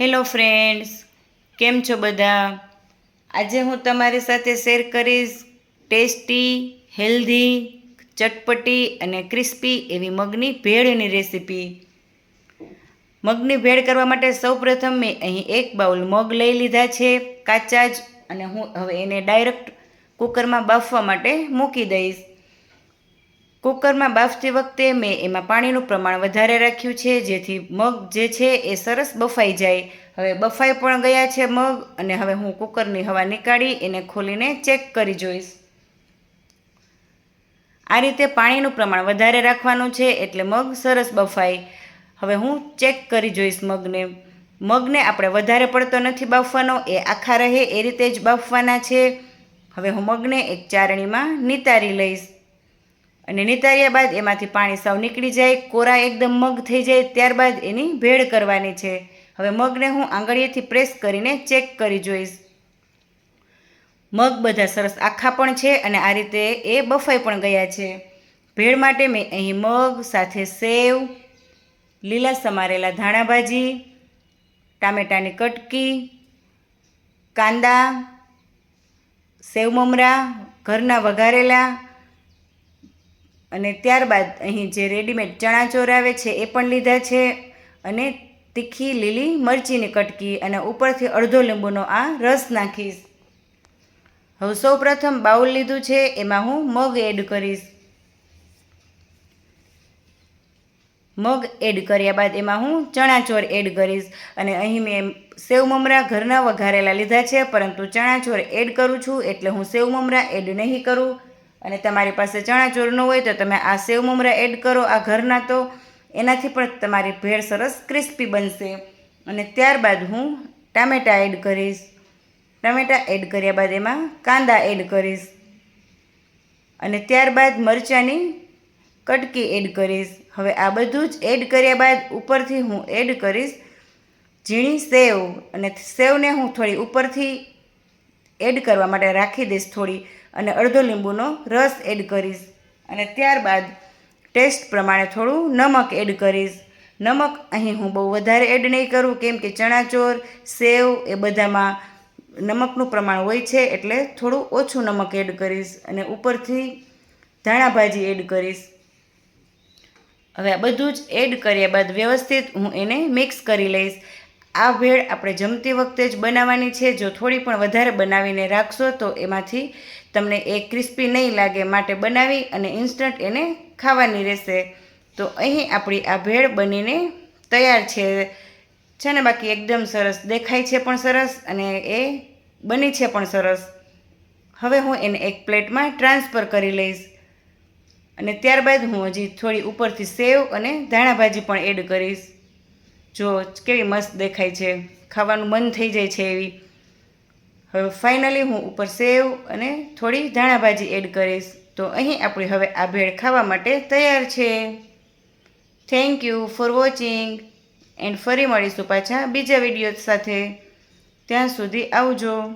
Hello friends, કેમ છો બધા? આજે હું તમારી સાથે શેર કરીશ ટેસ્ટી, હેલ્ધી, ચટપટી અને ક્રિસ્પી એવી મગની ભેળની રેસીપી. મગની ભેળ કરવા માટે સૌપ્રથમ મેં અહીં એક બાઉલ મગ લઈ લીધા છે, કાચા જ, અને હું હવે એને ડાયરેક્ટ કુકરમાં બાફવા માટે મૂકી દઈશ. કુકરમાં બાફતી વખતે મેં એમાં પાણીનું પ્રમાણ વધારે રાખ્યું છે, જેથી મગ જે છે એ સરસ બફાઈ જાય. હવે બફાઈ પણ ગયા છે મગ અને હવે હું કુકરની હવા નીકાળી એને ખોલીને ચેક કરી જોઈશ. આ રીતે પાણીનું પ્રમાણ વધારે રાખવાનું છે એટલે મગ સરસ બફાય. હવે હું ચેક કરી જોઈશ મગને. મગને આપણે વધારે પડતો નથી બાફવાનો, એ આખા રહે એ રીતે જ બાફવાના છે. હવે હું મગને એક ચારણીમાં નિતારી લઈશ. અને નિતાર્યા બાદ એમાંથી પાણી સાવ નીકળી જાય, કોરા એકદમ મગ થઈ જાય, ત્યારબાદ એની ભેળ કરવાની છે. હવે મગને હું આંગળીએથી પ્રેસ કરીને ચેક કરી જોઈશ. મગ બધા સરસ આખા પણ છે અને આ રીતે એ બફાઈ પણ ગયા છે. ભેળ માટે મેં અહીં મગ, સાથે સેવ, લીલા સમારેલા ધાણાભાજી, ટામેટાની કટકી, કાંદા, સેવ મમરા, ઘરના વઘારેલા અને ત્યારબાદ અહીં જે રેડીમેડ ચણા ચોર આવે છે, એ પણ લીધા છે અને તીખી લીલી મરચીની કટકી અને ઉપરથી અડધો લીંબુનો આ રસ નાખીશ. હવે સૌ પ્રથમ બાઉલ લીધું છે, એમાં હું મગ એડ કરીશ. મગ એડ કર્યા બાદ એમાં હું ચણાચોર એડ કરીશ. અને અહીં મેં સેવ મમરા ઘરના વઘારેલા લીધા છે, પરંતુ ચણાચોર એડ કરું છું એટલે હું સેવ મમરા એડ નહીં કરું. અને તમારી પાસે ચણા ચોર હોય તો તમે આ સેવ મમરા એડ કરો, આ ઘરના તો. એનાથી પણ તમારી ભેળ સરસ ક્રિસ્પી બનશે. અને ત્યારબાદ હું ટામેટાં એડ કરીશ. ટામેટાં એડ કર્યા બાદ એમાં કાંદા એડ કરીશ. અને ત્યારબાદ મરચાંની કટકી એડ કરીશ. હવે આ બધું જ એડ કર્યા બાદ ઉપરથી હું એડ કરીશ ઝીણી સેવ. અને સેવને હું થોડી ઉપરથી એડ કરવા માટે રાખી દઈશ થોડી. અને અડધો લીંબુનો રસ એડ કરીશ. અને ત્યારબાદ ટેસ્ટ પ્રમાણે થોડું નમક એડ કરીશ. નમક અહીં હું બહુ વધારે એડ નહીં કરું, કેમ કે ચણાચોર, સેવ એ બધામાં નમકનું પ્રમાણ હોય છે, એટલે થોડું ઓછું નમક એડ કરીશ અને ઉપરથી ધાણા ભાજી એડ કરીશ. હવે આ બધું જ એડ કર્યા બાદ વ્યવસ્થિત હું એને મિક્સ કરી લઈશ. આ ભેળ આપણે જમતી વખતે જ બનાવવાની છે. જો થોડી પણ વધારે બનાવીને રાખશો તો એમાંથી તમને એ ક્રિસ્પી નહીં લાગે માટે બનાવી અને ઇન્સ્ટન્ટ એને ખાવાની રહેશે. તો અહીં આપણી આ ભેળ બનીને તૈયાર છે. છે ને બાકી એકદમ સરસ દેખાય છે પણ સરસ અને એ બની છે પણ સરસ. હવે હું એને એક પ્લેટમાં ટ્રાન્સફર કરી લઈશ. અને ત્યારબાદ હું હજી થોડી ઉપરથી સેવ અને ધાણાભાજી પણ એડ કરીશ. જો કેવી મસ્ત દેખાય છે, ખાવાનું મન થઈ જાય છે એવી. હવે ફાઇનલી હું ઉપર સેવ અને થોડી ધાણા ભાજી એડ કરીશ. તો અહીં આપણી હવે આ ભેળ ખાવા માટે તૈયાર છે. Thank you for watching and ફરી મળીશું પાછા બીજા વીડિયો સાથે. ત્યાં સુધી આવજો.